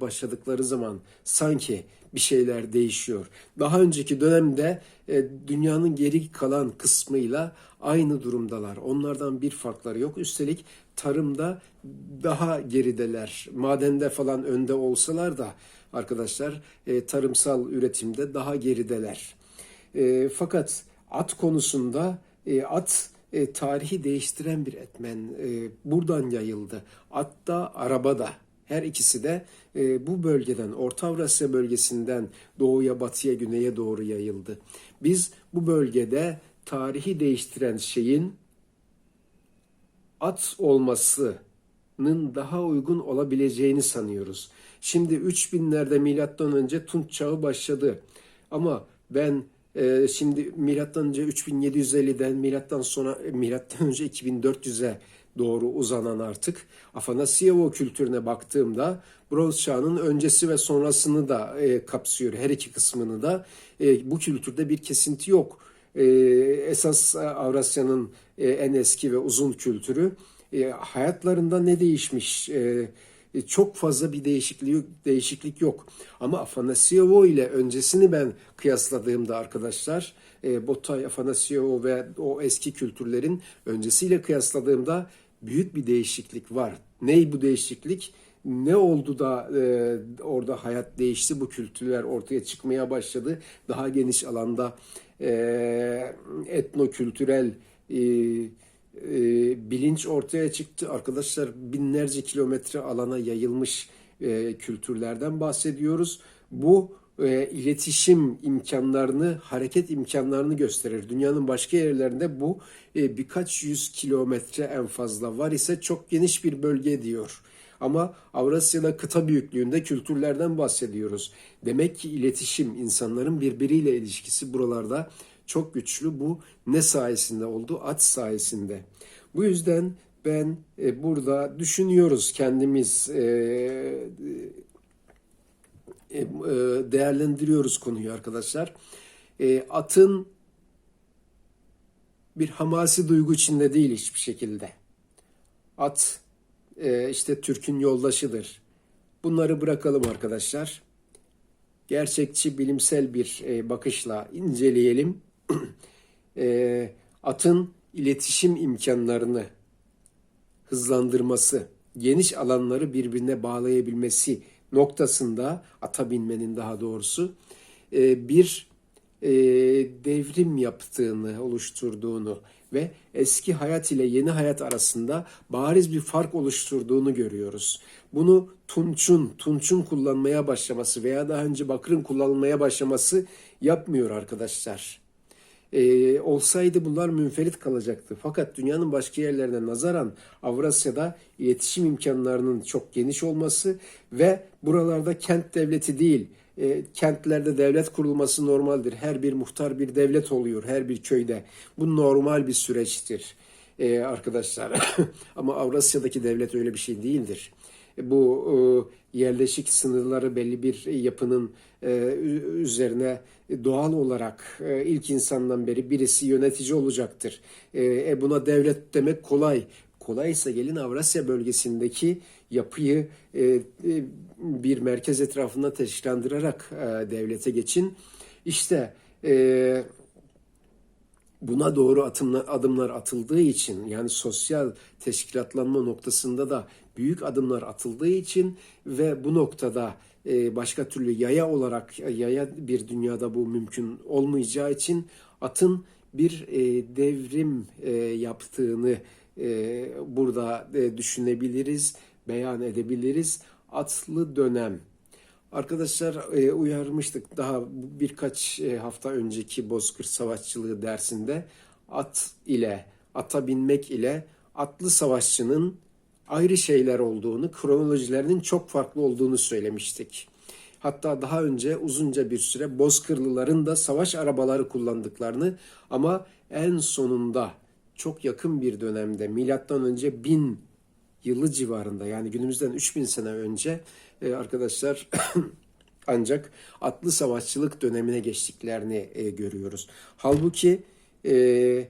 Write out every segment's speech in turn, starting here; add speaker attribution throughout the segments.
Speaker 1: başladıkları zaman sanki bir şeyler değişiyor. Daha önceki dönemde e, dünyanın geri kalan kısmıyla aynı durumdalar. Onlardan bir farkları yok. Üstelik tarımda daha gerideler. Madende falan önde olsalar da arkadaşlar e, tarımsal üretimde daha gerideler. E, fakat at konusunda e, at e, tarihi değiştiren bir etmen e, buradan yayıldı. At da araba da her ikisi de e, bu bölgeden Orta Avrasya bölgesinden doğuya batıya güneye doğru yayıldı. Biz bu bölgede tarihi değiştiren şeyin at olmasının daha uygun olabileceğini sanıyoruz. Şimdi 3000'lerde milattan önce Tunç çağı başladı. Ama ben e, şimdi milattan önce 3750'den milattan sonra milattan önce 2400'e doğru uzanan artık Afanasyevo kültürüne baktığımda Bronz çağının öncesi ve sonrasını da e, kapsıyor. Her iki kısmını da e, bu kültürde bir kesinti yok. E, esas Avrasya'nın e, en eski ve uzun kültürü e, hayatlarında ne değişmiş? E, e, çok fazla bir değişiklik değişiklik yok. Ama Afanasyevo ile öncesini ben kıyasladığımda arkadaşlar e, Botay, Afanasyevo ve o eski kültürlerin öncesiyle kıyasladığımda büyük bir değişiklik var. Ney bu değişiklik? Ne oldu da e, orada hayat değişti, bu kültürler ortaya çıkmaya başladı. Daha geniş alanda e, etnokültürel e, e, bilinç ortaya çıktı. Arkadaşlar binlerce kilometre alana yayılmış e, kültürlerden bahsediyoruz. Bu e, iletişim imkanlarını, hareket imkanlarını gösterir. Dünyanın başka yerlerinde bu e, birkaç yüz kilometre en fazla var ise çok geniş bir bölge diyor. Ama Avrasya'da kıta büyüklüğünde kültürlerden bahsediyoruz. Demek ki iletişim, insanların birbiriyle ilişkisi buralarda çok güçlü. Bu ne sayesinde oldu? At sayesinde. Bu yüzden ben e, burada düşünüyoruz kendimiz e, değerlendiriyoruz konuyu arkadaşlar. E, atın bir hamasi duygu içinde değil hiçbir şekilde. At e, işte Türk'ün yoldaşıdır. Bunları bırakalım arkadaşlar. Gerçekçi bilimsel bir e, bakışla inceleyelim. e, atın iletişim imkanlarını hızlandırması, geniş alanları birbirine bağlayabilmesi noktasında ata binmenin daha doğrusu e, bir e, devrim yaptığını, oluşturduğunu ve eski hayat ile yeni hayat arasında bariz bir fark oluşturduğunu görüyoruz. Bunu Tunç'un, Tunç'un kullanmaya başlaması veya daha önce Bakır'ın kullanılmaya başlaması yapmıyor arkadaşlar. Ee, olsaydı bunlar münferit kalacaktı. Fakat dünyanın başka yerlerine nazaran Avrasya'da iletişim imkanlarının çok geniş olması ve buralarda kent devleti değil, e, kentlerde devlet kurulması normaldir. Her bir muhtar bir devlet oluyor her bir köyde. Bu normal bir süreçtir e, arkadaşlar. Ama Avrasya'daki devlet öyle bir şey değildir. E, bu e, yerleşik sınırları belli bir yapının üzerine doğal olarak e, ilk insandan beri birisi yönetici olacaktır. E, e, buna devlet demek kolay. Kolaysa gelin Avrasya bölgesindeki yapıyı e, e, bir merkez etrafında teşkilandırarak e, devlete geçin. İşte e, buna doğru adımlar atıldığı için yani sosyal teşkilatlanma noktasında da büyük adımlar atıldığı için ve bu noktada e, başka türlü yaya olarak yaya bir dünyada bu mümkün olmayacağı için atın bir e, devrim e, yaptığını burada düşünebiliriz, beyan edebiliriz. Atlı dönem. Arkadaşlar uyarmıştık daha birkaç hafta önceki Bozkır Savaşçılığı dersinde at ile, ata binmek ile atlı savaşçının ayrı şeyler olduğunu, kronolojilerinin çok farklı olduğunu söylemiştik. Hatta daha önce uzunca bir süre Bozkırlıların da savaş arabaları kullandıklarını ama en sonunda çok yakın bir dönemde milattan önce 1000 yılı civarında yani günümüzden 3000 sene önce e, arkadaşlar ancak atlı savaşçılık dönemine geçtiklerini e, görüyoruz. Halbuki e,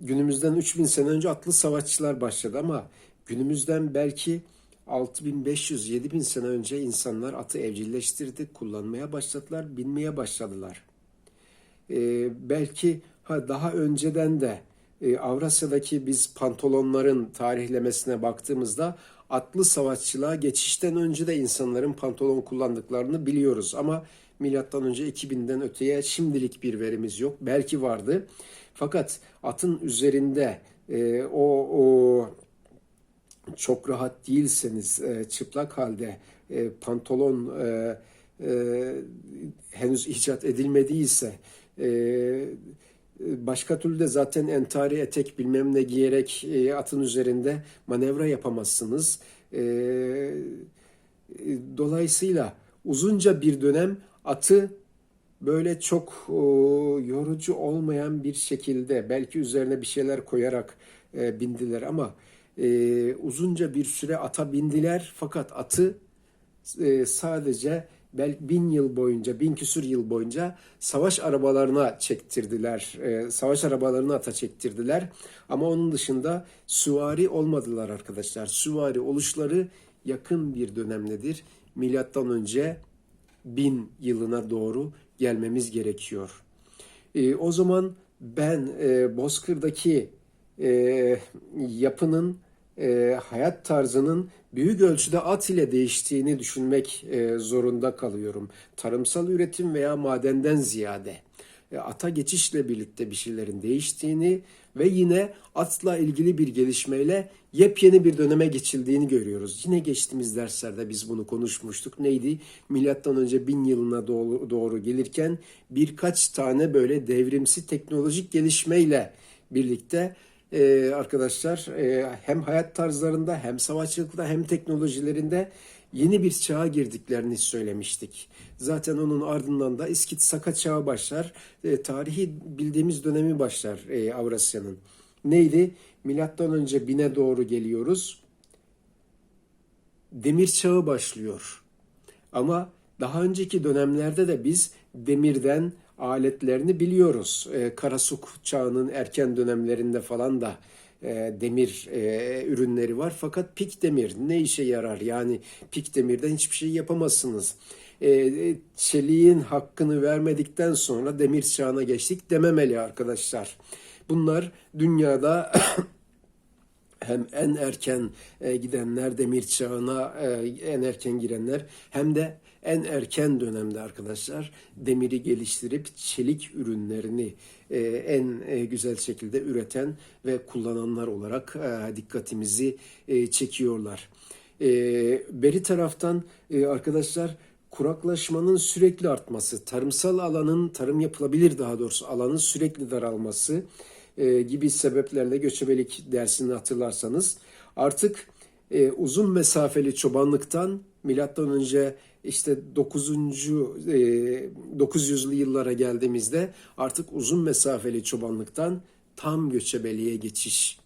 Speaker 1: günümüzden 3000 sene önce atlı savaşçılar başladı ama günümüzden belki 6500-7000 sene önce insanlar atı evcilleştirdi, kullanmaya başladılar, binmeye başladılar. Ee, belki ha daha önceden de e, Avrasya'daki biz pantolonların tarihlemesine baktığımızda atlı savaşçılığa geçişten önce de insanların pantolon kullandıklarını biliyoruz. Ama milattan önce 2000'den öteye şimdilik bir verimiz yok. Belki vardı. Fakat atın üzerinde e, o, o çok rahat değilseniz e, çıplak halde e, pantolon e, e, henüz icat edilmediyse e, başka türlü de zaten entari etek bilmem ne giyerek e, atın üzerinde manevra yapamazsınız. E, e, dolayısıyla uzunca bir dönem atı böyle çok yorucu olmayan bir şekilde belki üzerine bir şeyler koyarak e, bindiler ama e, uzunca bir süre ata bindiler fakat atı e, sadece belki bin yıl boyunca, bin küsur yıl boyunca savaş arabalarına çektirdiler. E, savaş arabalarını ata çektirdiler. Ama onun dışında süvari olmadılar arkadaşlar. Süvari oluşları yakın bir dönemdedir. Milattan önce bin yılına doğru gelmemiz gerekiyor. E, o zaman ben e, Bozkır'daki e, yapının e, hayat tarzının büyük ölçüde at ile değiştiğini düşünmek e, zorunda kalıyorum. Tarımsal üretim veya madenden ziyade ata geçişle birlikte bir şeylerin değiştiğini ve yine atla ilgili bir gelişmeyle yepyeni bir döneme geçildiğini görüyoruz. Yine geçtiğimiz derslerde biz bunu konuşmuştuk. Neydi? Milattan önce bin yılına doğru, doğru gelirken birkaç tane böyle devrimsi teknolojik gelişmeyle birlikte e, arkadaşlar e, hem hayat tarzlarında hem savaşçılıkta hem teknolojilerinde yeni bir çağa girdiklerini söylemiştik. Zaten onun ardından da İskit Saka çağı başlar. E, tarihi bildiğimiz dönemi başlar e, Avrasya'nın. Neydi? Milattan önce bine doğru geliyoruz. Demir çağı başlıyor. Ama daha önceki dönemlerde de biz demirden aletlerini biliyoruz. E, Karasuk çağının erken dönemlerinde falan da e, demir e, ürünleri var. Fakat pik demir ne işe yarar? Yani pik demirden hiçbir şey yapamazsınız. E, çeliğin hakkını vermedikten sonra demir çağına geçtik dememeli arkadaşlar. Bunlar dünyada hem en erken e, gidenler demir çağına e, en erken girenler hem de en erken dönemde arkadaşlar demiri geliştirip çelik ürünlerini e, en güzel şekilde üreten ve kullananlar olarak dikkatimizi çekiyorlar. Beri taraftan arkadaşlar kuraklaşmanın sürekli artması, tarımsal alanın, tarım yapılabilir daha doğrusu alanın sürekli daralması e, gibi sebeplerle göçebelik dersini hatırlarsanız artık e, uzun mesafeli çobanlıktan milattan önce işte 9. E, 900'lü yıllara geldiğimizde artık uzun mesafeli çobanlıktan tam göçebeliğe geçiş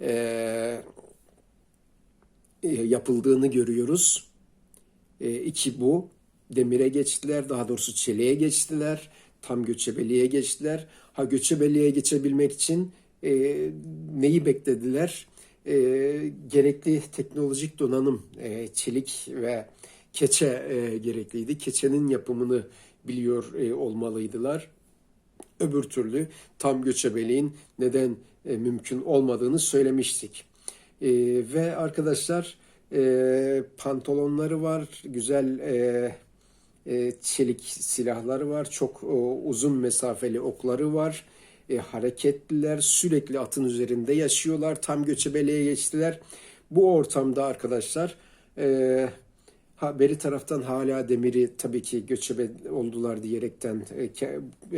Speaker 1: e, e, yapıldığını görüyoruz. E, iki bu. Demire geçtiler, daha doğrusu çeliğe geçtiler, tam göçebeliğe geçtiler. Ha göçebeliğe geçebilmek için e, neyi beklediler? E, gerekli teknolojik donanım, e, çelik ve keçe e, gerekliydi. Keçenin yapımını biliyor e, olmalıydılar. Öbür türlü tam göçebeliğin neden e, mümkün olmadığını söylemiştik. E, ve arkadaşlar e, pantolonları var, güzel e, çelik silahları var, çok e, uzun mesafeli okları var. E, hareketliler, sürekli atın üzerinde yaşıyorlar, tam göçebeliğe geçtiler. Bu ortamda arkadaşlar e, Ha, beri taraftan hala demiri tabii ki göçebe oldular diyerekten e,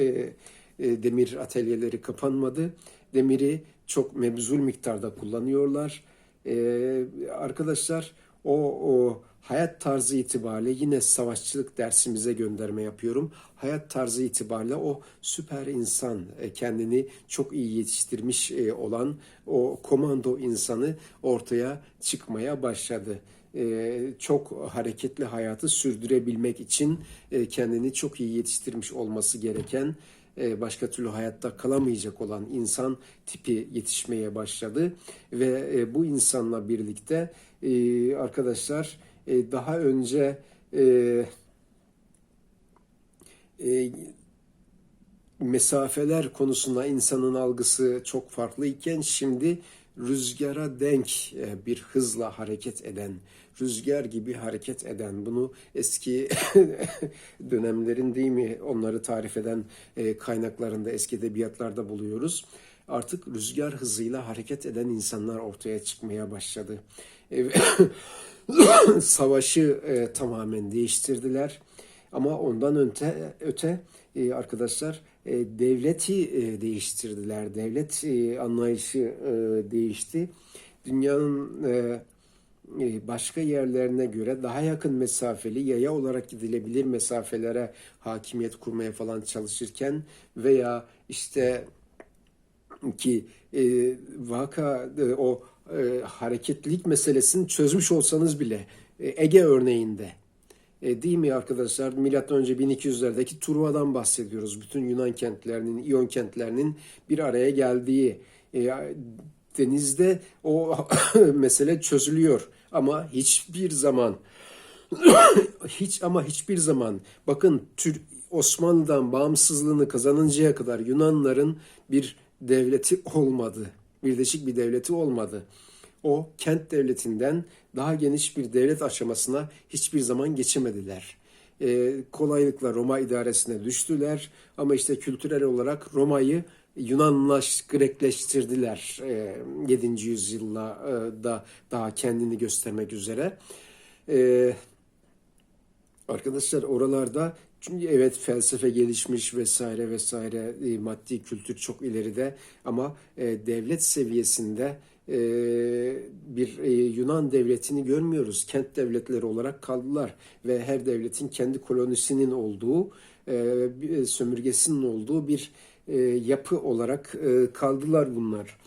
Speaker 1: e, e, demir atölyeleri kapanmadı. Demiri çok mebzul miktarda kullanıyorlar. E, arkadaşlar o, o hayat tarzı itibariyle yine savaşçılık dersimize gönderme yapıyorum. Hayat tarzı itibariyle o süper insan e, kendini çok iyi yetiştirmiş e, olan o komando insanı ortaya çıkmaya başladı. E, çok hareketli hayatı sürdürebilmek için kendini çok iyi yetiştirmiş olması gereken başka türlü hayatta kalamayacak olan insan tipi yetişmeye başladı ve bu insanla birlikte e, arkadaşlar e, daha önce e, e, mesafeler konusunda insanın algısı çok farklı iken şimdi rüzgara denk e, bir hızla hareket eden, rüzgar gibi hareket eden, bunu eski dönemlerin değil mi onları tarif eden e, kaynaklarında, eski edebiyatlarda buluyoruz. Artık rüzgar hızıyla hareket eden insanlar ortaya çıkmaya başladı. Savaşı e, tamamen değiştirdiler. Ama ondan öte, öte e, arkadaşlar e, devleti e, değiştirdiler. Devlet e, anlayışı e, değişti. Dünyanın e, e, başka yerlerine göre daha yakın mesafeli yaya olarak gidilebilir mesafelere hakimiyet kurmaya falan çalışırken veya işte ki e, vaka e, o e, hareketlilik meselesini çözmüş olsanız bile e, Ege örneğinde e, değil mi arkadaşlar? Milattan önce 1200'lerdeki Truva'dan bahsediyoruz. Bütün Yunan kentlerinin, İyon kentlerinin bir araya geldiği e, denizde o mesele çözülüyor ama hiçbir zaman hiç ama hiçbir zaman bakın Tür Osmanlı'dan bağımsızlığını kazanıncaya kadar Yunanların bir devleti olmadı. Birleşik bir devleti olmadı. O kent devletinden daha geniş bir devlet aşamasına hiçbir zaman geçemediler. Ee, kolaylıkla Roma idaresine düştüler ama işte kültürel olarak Roma'yı Yunanlaş, Grekleştirdiler e, 7. yüzyılda e, da daha kendini göstermek üzere. E, arkadaşlar oralarda çünkü evet felsefe gelişmiş vesaire vesaire e, maddi kültür çok ileride ama e, devlet seviyesinde e, bir e, Yunan devletini görmüyoruz. Kent devletleri olarak kaldılar ve her devletin kendi kolonisinin olduğu, e, bir sömürgesinin olduğu bir e, yapı olarak e, kaldılar bunlar.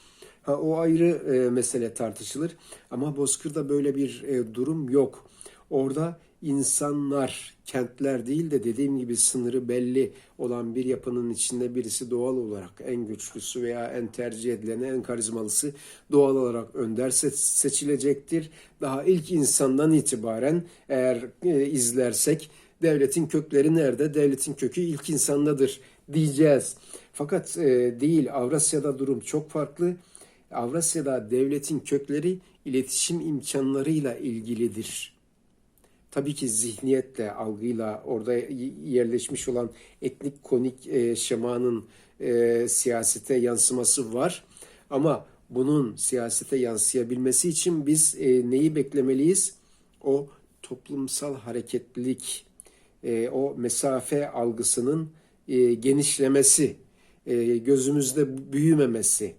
Speaker 1: Ha o ayrı e, mesele tartışılır ama Bozkır'da böyle bir e, durum yok. Orada insanlar, kentler değil de dediğim gibi sınırı belli olan bir yapının içinde birisi doğal olarak en güçlüsü veya en tercih edileni, en karizmalısı doğal olarak önder seçilecektir. Daha ilk insandan itibaren eğer e, izlersek devletin kökleri nerede? Devletin kökü ilk insandadır diyeceğiz. Fakat e, değil Avrasya'da durum çok farklı. Avrasya'da devletin kökleri iletişim imkanlarıyla ilgilidir. Tabii ki zihniyetle, algıyla orada yerleşmiş olan etnik konik e, şemanın e, siyasete yansıması var. Ama bunun siyasete yansıyabilmesi için biz e, neyi beklemeliyiz? O toplumsal hareketlilik, e, o mesafe algısının e, genişlemesi, e, gözümüzde büyümemesi.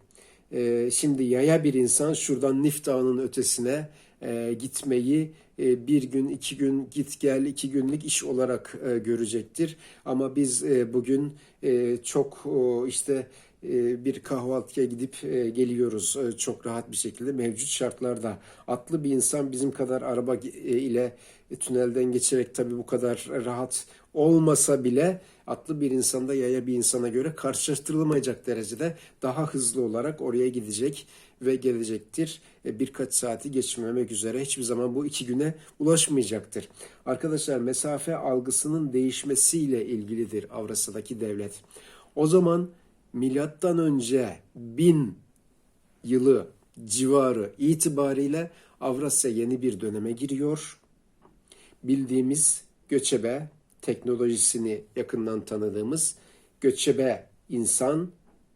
Speaker 1: E, şimdi yaya bir insan şuradan Nif ötesine e, gitmeyi e, bir gün, iki gün git gel, iki günlük iş olarak e, görecektir. Ama biz bugün çok işte bir kahvaltıya gidip geliyoruz çok rahat bir şekilde mevcut şartlarda. Atlı bir insan bizim kadar araba ile tünelden geçerek tabii bu kadar rahat olmasa bile atlı bir insanda yaya bir insana göre karşılaştırılamayacak derecede daha hızlı olarak oraya gidecek ve gelecektir. Birkaç saati geçmemek üzere hiçbir zaman bu iki güne ulaşmayacaktır. Arkadaşlar mesafe algısının değişmesiyle ilgilidir Avrasya'daki devlet. O zaman milattan önce bin yılı civarı itibariyle Avrasya yeni bir döneme giriyor. Bildiğimiz göçebe teknolojisini yakından tanıdığımız göçebe insan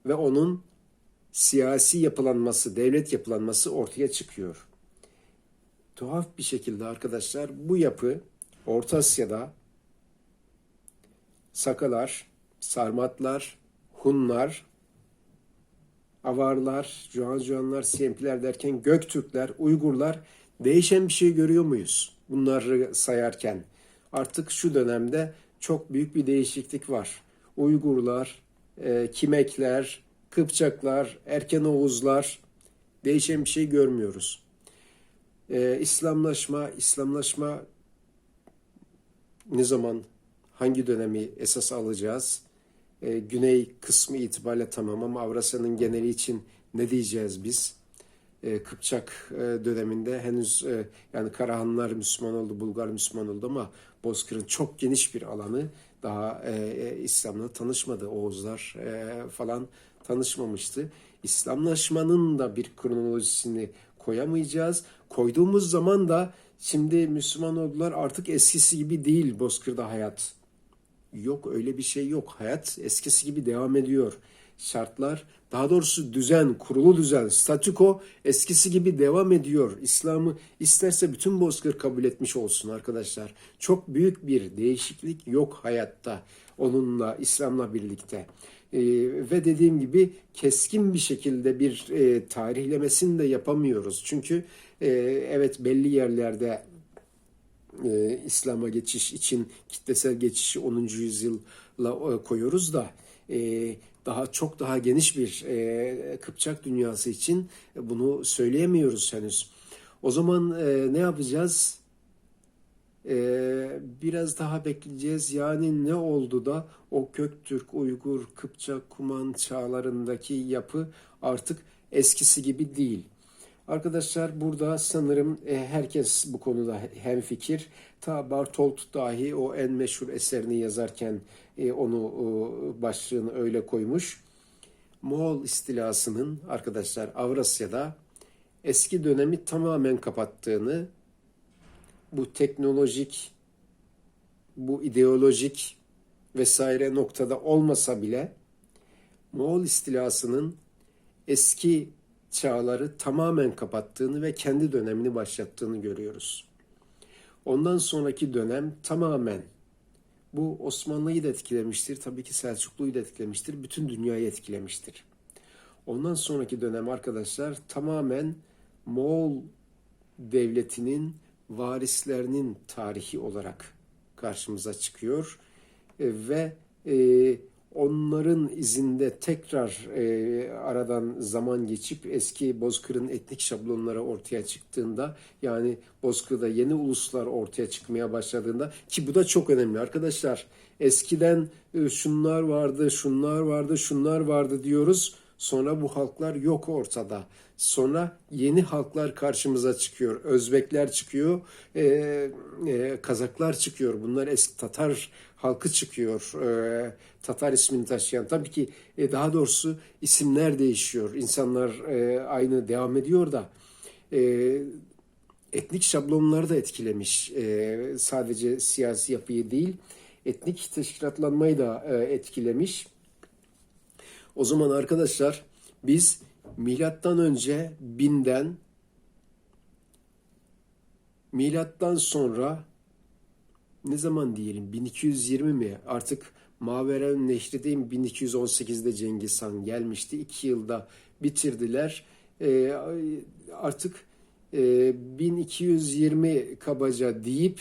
Speaker 1: ve onun siyasi yapılanması, devlet yapılanması ortaya çıkıyor. Tuhaf bir şekilde arkadaşlar bu yapı Orta Asya'da Sakalar, Sarmatlar, Hunlar, Avarlar, Juanjuanlar, Siempiler derken Göktürkler, Uygurlar değişen bir şey görüyor muyuz? Bunları sayarken artık şu dönemde çok büyük bir değişiklik var. Uygurlar, e, Kimekler, Kıpçaklar, Erken Oğuzlar değişen bir şey görmüyoruz. E, İslamlaşma, İslamlaşma ne zaman, hangi dönemi esas alacağız? E, güney kısmı itibariyle tamam ama Avrasya'nın geneli için ne diyeceğiz biz? e, Kıpçak e, döneminde henüz e, yani Karahanlar Müslüman oldu, Bulgar Müslüman oldu ama Bozkır'ın çok geniş bir alanı daha e, e, İslam'la tanışmadı. Oğuzlar e, falan tanışmamıştı. İslamlaşmanın da bir kronolojisini koyamayacağız. Koyduğumuz zaman da şimdi Müslüman oldular artık eskisi gibi değil Bozkır'da hayat. Yok öyle bir şey yok. Hayat eskisi gibi devam ediyor. Şartlar, daha doğrusu düzen, kurulu düzen, statüko eskisi gibi devam ediyor. İslam'ı isterse bütün bozkır kabul etmiş olsun arkadaşlar. Çok büyük bir değişiklik yok hayatta onunla, İslam'la birlikte. Ee, ve dediğim gibi keskin bir şekilde bir e, tarihlemesini de yapamıyoruz. Çünkü e, evet belli yerlerde e, İslam'a geçiş için kitlesel geçişi 10. yüzyılla e, koyuyoruz da e, daha çok daha geniş bir e, Kıpçak dünyası için bunu söyleyemiyoruz henüz. O zaman e, ne yapacağız? E, biraz daha bekleyeceğiz. Yani ne oldu da o Göktürk, Uygur, Kıpçak, Kuman çağlarındaki yapı artık eskisi gibi değil. Arkadaşlar burada sanırım e, herkes bu konuda hemfikir. Ta Bartolt dahi o en meşhur eserini yazarken e, onu başlığını öyle koymuş. Moğol istilasının arkadaşlar Avrasya'da eski dönemi tamamen kapattığını, bu teknolojik, bu ideolojik vesaire noktada olmasa bile Moğol istilasının eski çağları tamamen kapattığını ve kendi dönemini başlattığını görüyoruz. Ondan sonraki dönem tamamen bu Osmanlı'yı da etkilemiştir, tabii ki Selçuklu'yu da etkilemiştir, bütün dünyayı etkilemiştir. Ondan sonraki dönem arkadaşlar tamamen Moğol devletinin varislerinin tarihi olarak karşımıza çıkıyor e, ve e, onların izinde tekrar e, aradan zaman geçip eski Bozkır'ın etnik şablonları ortaya çıktığında yani Bozkır'da yeni uluslar ortaya çıkmaya başladığında ki bu da çok önemli arkadaşlar. Eskiden şunlar vardı, şunlar vardı, şunlar vardı diyoruz. Sonra bu halklar yok ortada. Sonra yeni halklar karşımıza çıkıyor. Özbekler çıkıyor, e, e, Kazaklar çıkıyor. Bunlar eski Tatar halkı çıkıyor. E, Tatar ismini taşıyan. Tabii ki e, daha doğrusu isimler değişiyor. İnsanlar e, aynı devam ediyor da e, etnik şablonları da etkilemiş. E, sadece siyasi yapıyı değil, etnik teşkilatlanmayı da e, etkilemiş. O zaman arkadaşlar biz milattan önce binden milattan sonra ne zaman diyelim 1220 mi artık Maveren Nehri'deyim 1218'de Cengiz Han gelmişti. iki yılda bitirdiler. E, artık e, 1220 kabaca deyip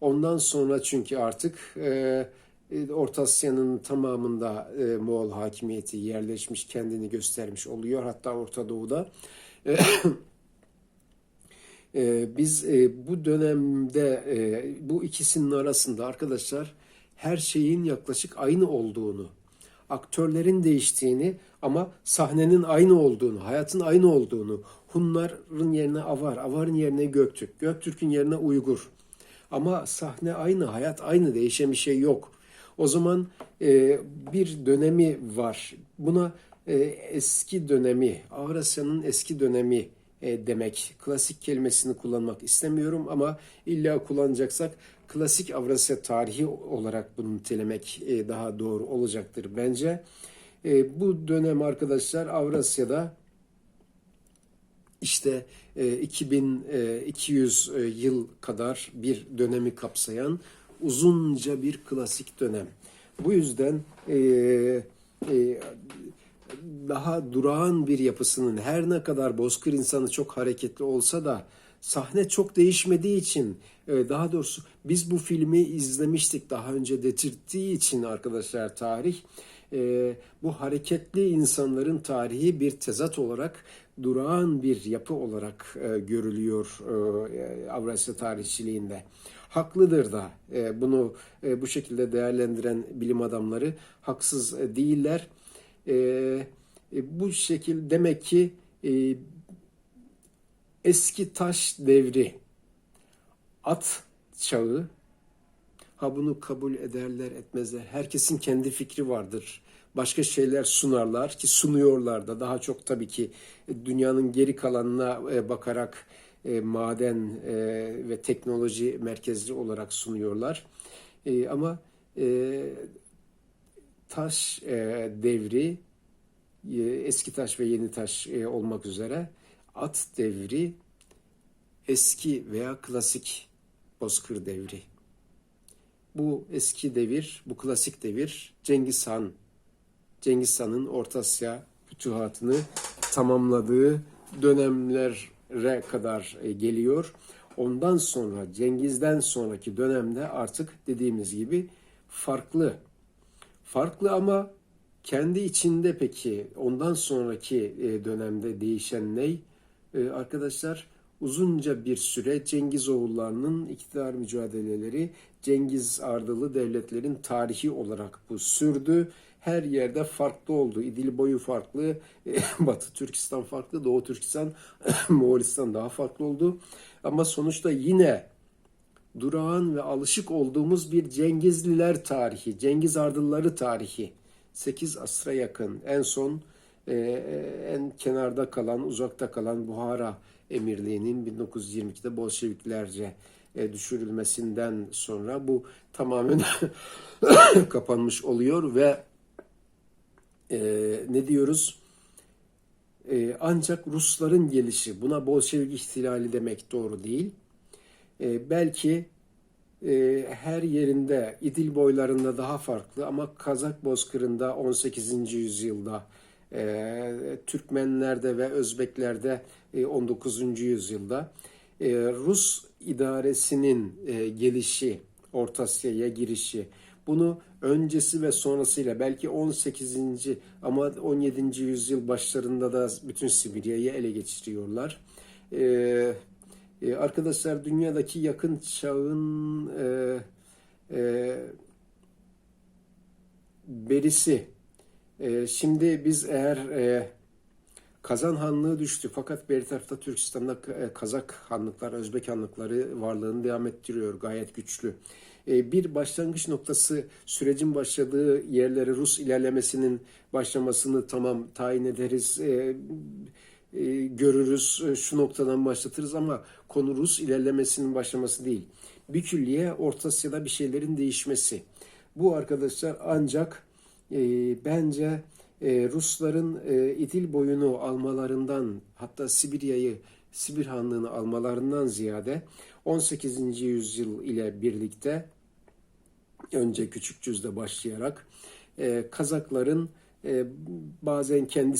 Speaker 1: ondan sonra çünkü artık e, Orta Asya'nın tamamında e, Moğol hakimiyeti yerleşmiş, kendini göstermiş oluyor. Hatta Orta Doğu'da. E, e, biz e, bu dönemde e, bu ikisinin arasında arkadaşlar her şeyin yaklaşık aynı olduğunu, aktörlerin değiştiğini ama sahnenin aynı olduğunu, hayatın aynı olduğunu, Hunların yerine Avar, Avar'ın yerine Göktürk, Göktürk'ün yerine Uygur. Ama sahne aynı, hayat aynı, değişen bir şey yok. O zaman e, bir dönemi var. Buna e, eski dönemi, Avrasya'nın eski dönemi e, demek. Klasik kelimesini kullanmak istemiyorum ama illa kullanacaksak klasik Avrasya tarihi olarak bunu nitelemek e, daha doğru olacaktır bence. E, bu dönem arkadaşlar Avrasya'da işte 2200 yıl kadar bir dönemi kapsayan uzunca bir klasik dönem. Bu yüzden daha durağan bir yapısının her ne kadar Bozkır insanı çok hareketli olsa da sahne çok değişmediği için e, daha doğrusu biz bu filmi izlemiştik daha önce detirttiği için arkadaşlar tarih e, bu hareketli insanların tarihi bir tezat olarak durağan bir yapı olarak e, görülüyor Avrasya tarihçiliğinde. Haklıdır da bunu bu şekilde değerlendiren bilim adamları haksız değiller. Bu şekil demek ki Eski taş devri, at çağı, ha bunu kabul ederler etmezler. Herkesin kendi fikri vardır. Başka şeyler sunarlar ki sunuyorlar da daha çok tabii ki dünyanın geri kalanına e, bakarak e, maden e, ve teknoloji merkezli olarak sunuyorlar. E, ama e, taş e, devri e, eski taş ve yeni taş e, olmak üzere at devri eski veya klasik bozkır devri. Bu eski devir, bu klasik devir Cengiz Han, Cengiz Han'ın Orta Asya fütühatını tamamladığı dönemlere kadar e, geliyor. Ondan sonra Cengiz'den sonraki dönemde artık dediğimiz gibi farklı. Farklı ama kendi içinde peki ondan sonraki e, dönemde değişen ne? E, Arkadaşlar uzunca bir süre Cengiz oğullarının iktidar mücadeleleri Cengiz ardılı devletlerin tarihi olarak bu sürdü. Her yerde farklı oldu. İdil boyu farklı, Batı Türkistan farklı, Doğu Türkistan, Moğolistan daha farklı oldu. Ama sonuçta yine durağan ve alışık olduğumuz bir Cengizliler tarihi, Cengiz Ardılları tarihi. 8 asra yakın en son e, en kenarda kalan, uzakta kalan Buhara Emirliği'nin 1922'de Bolşeviklerce e, düşürülmesinden sonra bu tamamen kapanmış oluyor ve e, ne diyoruz? E, ancak Rusların gelişi, buna Bolşevik ihtilali demek doğru değil. E, belki e, her yerinde İdil boylarında daha farklı ama Kazak Bozkırı'nda 18. yüzyılda, e, Türkmenlerde ve Özbeklerde e, 19. yüzyılda e, Rus idaresinin e, gelişi, Orta Asya'ya girişi, bunu öncesi ve sonrasıyla belki 18. ama 17. yüzyıl başlarında da bütün Sibirya'yı ele geçiriyorlar. Ee, e, arkadaşlar dünyadaki yakın çağın e, e, berisi. E, şimdi biz eğer e, Kazan Hanlığı düştü fakat bir tarafta Türkistan'da e, Kazak Hanlıklar, Özbek Hanlıkları varlığını devam ettiriyor gayet güçlü. E, Bir başlangıç noktası sürecin başladığı yerlere Rus ilerlemesinin başlamasını tamam tayin ederiz, e, görürüz, şu noktadan başlatırız ama konu Rus ilerlemesinin başlaması değil. Bir külliye Orta Asya'da bir şeylerin değişmesi. Bu arkadaşlar ancak e, bence Rusların e, İdil boyunu almalarından hatta Sibirya'yı Sibir Hanlığı'nı almalarından ziyade 18. yüzyıl ile birlikte önce Küçük Cüz'de başlayarak e, Kazakların e, bazen kendi